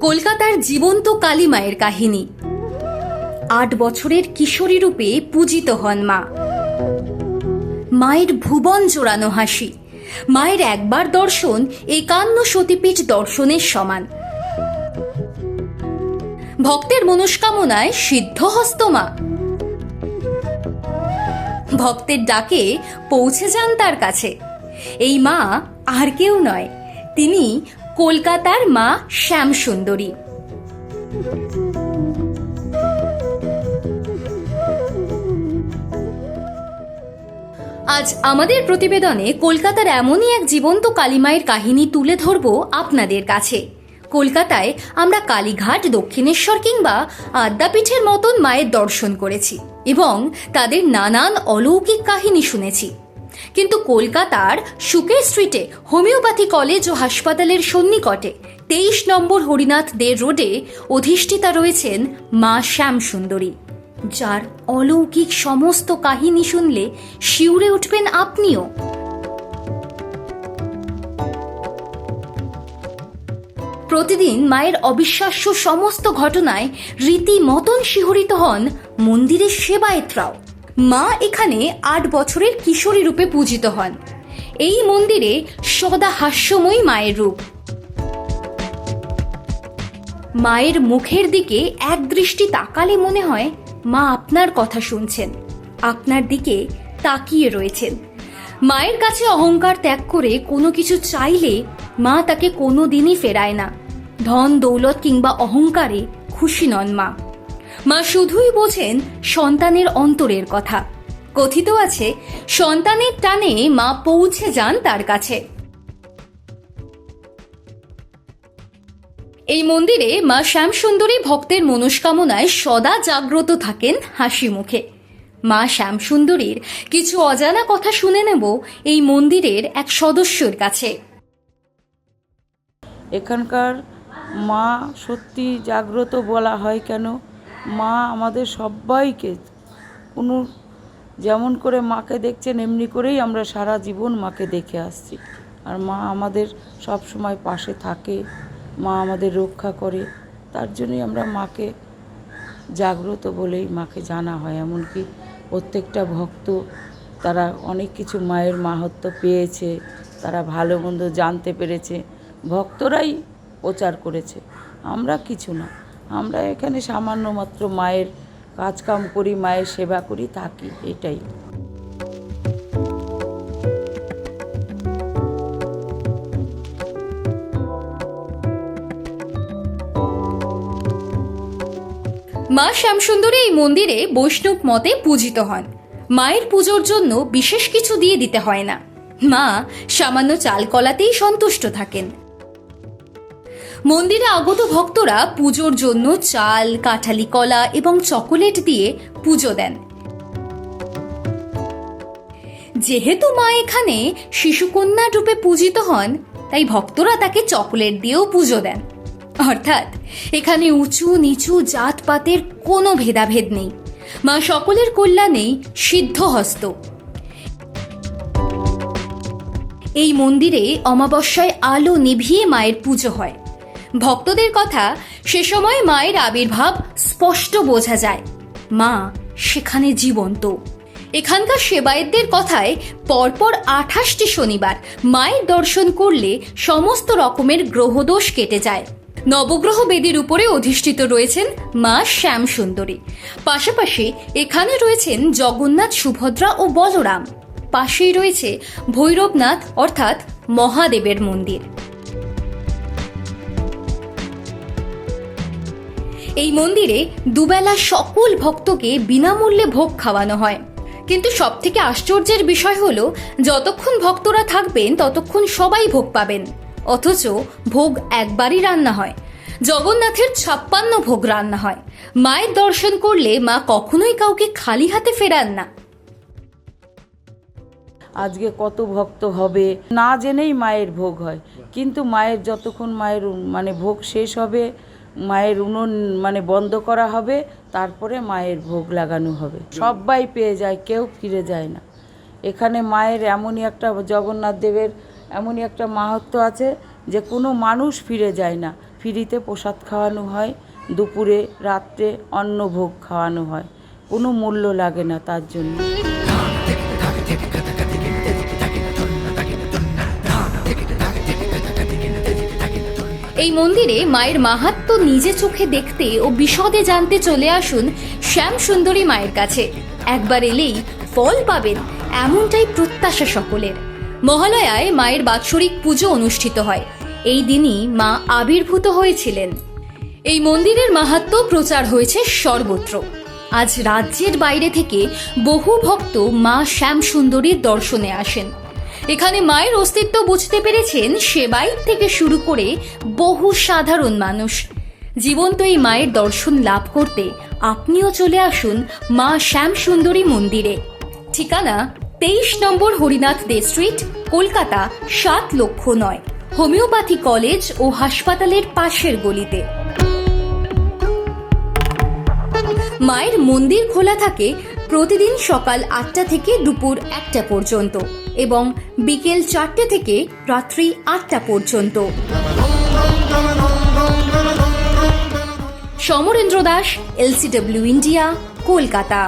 কলকাতার জীবন্ত কালী মায়ের কাহিনী। আট বছরের কিশোরী রূপে পূজিত হন মা। মায়ের ভুবন জোড়ানো হাসি, মায়ের একবার দর্শন, একান্ন সতীপীঠ দর্শনের সমান। ভক্তের মনস্কামনায় সিদ্ধহস্ত মা। ভক্তের ডাকে পৌঁছে যান তার কাছে। এই মা আর কেউ নয়, তিনি কলকাতার মা শ্যামসুন্দরী। আজ আমাদের প্রতিবেদনে কলকাতার এমনই এক জীবন্ত কালীমায়ের কাহিনী তুলে ধরব আপনাদের কাছে। কলকাতায় আমরা কালীঘাট, দক্ষিণেশ্বর কিংবা আদ্যাপীঠের মতন মায়ের দর্শন করেছি এবং তাদের নানান অলৌকিক কাহিনী শুনেছি। কিন্তু কলকাতার সুকে স্ট্রিটে হোমিওপ্যাথি কলেজ ও হাসপাতালের সন্নিকটে তেইশ নম্বর হরিনাথ দে রোডে অধিষ্ঠিতা রয়েছেন মা শ্যামসুন্দরী, যার অলৌকিক সমস্ত কাহিনী শুনলে শিউরে উঠবেন আপনিও। প্রতিদিন মায়ের অবিশ্বাস্য সমস্ত ঘটনায় রীতিমতন শিহরিত হন মন্দিরের সেবায়েতরাও। মা এখানে আট বছরের কিশোরী রূপে পূজিত হন। এই মন্দিরে সদা হাস্যময়ী মায়ের রূপ। মায়ের মুখের দিকে এক দৃষ্টি তাকালে মনে হয় মা আপনার কথা শুনছেন, আপনার দিকে তাকিয়ে রয়েছেন। মায়ের কাছে অহংকার ত্যাগ করে কোনো কিছু চাইলে মা তাকে কোনো দিনই ফেরায় না। ধন, দৌলত কিংবা অহংকারে খুশি নন মা। মা শুধুই বোঝেন সন্তানের অন্তরের কথা। কথিত আছে, সন্তানের টানে মা পৌঁছে যান তার কাছে। এই মন্দিরে মা শ্যামসুন্দরী ভক্তের মনস্কামনায় সদা জাগ্রত থাকেন হাসি মুখে। মা শ্যামসুন্দরীর কিছু অজানা কথা শুনে নেব এই মন্দিরের এক সদস্যর কাছে। এখানকার মা সত্যি জাগ্রত বলা হয় কেন? মা আমাদের সবাইকে কোনো যেমন করে মাকে দেখছেন, এমনি করেই আমরা সারা জীবন মাকে দেখে আসছি। আর মা আমাদের সব সময় পাশে থাকে, মা আমাদের রক্ষা করে। তার জন্যই আমরা মাকে জাগ্রত বলেই মাকে জানা হয়। এমনকি প্রত্যেকটা ভক্ত, তারা অনেক কিছু মায়ের মাহাত্ম পেয়েছে, তারা ভালো মন্দ জানতে পেরেছে। ভক্তরাই প্রচার করেছে। আমরা কিছু না। আমরা এখানে সামান্য মাত্র মায়ের কাজকাম করি, মায়ের সেবা করি, থাকি, এটাই। মা শ্যামসুন্দরী এই মন্দিরে বৈষ্ণব মতে পূজিত হন। মায়ের পুজোর জন্য বিশেষ কিছু দিয়ে দিতে হয় না। মা সামান্য চাল কলাতেই সন্তুষ্ট থাকেন। মন্দিরে আগত ভক্তরা পুজোর জন্য চাল, কাঠালি কলা এবং চকোলেট দিয়ে পুজো দেন। যেহেতু মা এখানে শিশুকন্যা রূপে পূজিত হন, তাই ভক্তরা তাকে চকোলেট দিয়েও পুজো দেন। অর্থাৎ, এখানে উঁচু নিচু জাতপাতের কোনো ভেদাভেদ নেই। মা সকলের কল্যাণেই সিদ্ধহস্ত। এই মন্দিরে অমাবস্যায় আলো নিভিয়ে মায়ের পুজো হয়। ভক্তদের কথা সে সময় মায়ের আবির্ভাব স্পষ্ট বোঝা যায়। মা সেখানে জীবন্ত। এখানকার সেবায়েতদের কথায় পরপর আঠাশটি শনিবার মায়ের দর্শন করলে সমস্ত রকমের গ্রহদোষ কেটে যায়। নবগ্রহ বেদির উপরে অধিষ্ঠিত রয়েছেন মা শ্যাম সুন্দরী পাশাপাশি এখানে রয়েছেন জগন্নাথ সুভদ্রা ও বলরাম। পাশেই রয়েছে ভৈরবনাথ অর্থাৎ মহাদেবের মন্দির। এই মন্দিরে দুবেলা সকল ভক্তকে বিনামূল্যে ভোগ খাওয়ানো হয়। কিন্তু সব থেকে আশ্চর্যের বিষয় হলো, যতক্ষণ ভক্তরা থাকবেন, ততক্ষণ সবাই ভোগ পাবেন। অথচ ভোগ একবারই রান্না হয়। জগন্নাথের ছাপ্পান্ন ভোগ রান্না হয়। মায়ের দর্শন করলে মা কখনোই কাউকে খালি হাতে ফেরান না। আজকে কত ভক্ত হবে, না জেনেই মায়ের ভোগ হয়। কিন্তু মায়ের যতক্ষণ মায়ের মানে ভোগ শেষ হবে মায়ের উনুন মানে বন্ধ করা হবে, তারপরে মায়ের ভোগ লাগানো হবে। সবাই পেয়ে যায়, কেউ ফিরে যায় না। এখানে মায়ের এমনই একটা জগন্নাথ দেবের এমনই একটা মাহাত্ম আছে যে কোনো মানুষ ফিরে যায় না। ফ্রিতে প্রসাদ খাওয়ানো হয়, দুপুরে, রাত্রে অন্ন ভোগ খাওয়ানো হয়। কোনো মূল্য লাগে না তার জন্য। এই মন্দিরে মায়ের মাহাত্ম্য নিজে চোখে দেখতে ও বিশদে জানতে চলে আসুন শ্যাম সুন্দরী মায়ের কাছে। একবার এলেই ফল পাবেন এমনটাই প্রত্যাশা সকলের। মহালয়ায় মায়ের বাৎসরিক পুজো অনুষ্ঠিত হয়। এই দিনই মা আবির্ভূত হয়েছিলেন। এই মন্দিরের মাহাত্ম্য প্রচার হয়েছে সর্বত্র। আজ রাজ্যের বাইরে থেকে বহু ভক্ত মা শ্যাম সুন্দরীর দর্শনে আসেন। এখানে মায়ের অস্তিত্ব বুঝতে পেরেছেন সেবাই থেকে শুরু করে বহু সাধারণ মানুষ। জীবন্ত এই মায়ের দর্শন লাভ করতে আপনিও চলে আসুন মা শ্যাম সুন্দরী মন্দিরে। ঠিকানা তেইশ নম্বর হরিনাথ দে স্ট্রিট, কলকাতা সাত লক্ষ নয়। হোমিওপ্যাথি কলেজ ও হাসপাতালের পাশের গলিতে। মায়ের মন্দির খোলা থাকে প্রতিদিন সকাল আটটা থেকে দুপুর একটা পর্যন্ত এবং বিকেল চারটে থেকে রাত্রি আটটা পর্যন্ত। Samarendra Das LCW India Kolkata.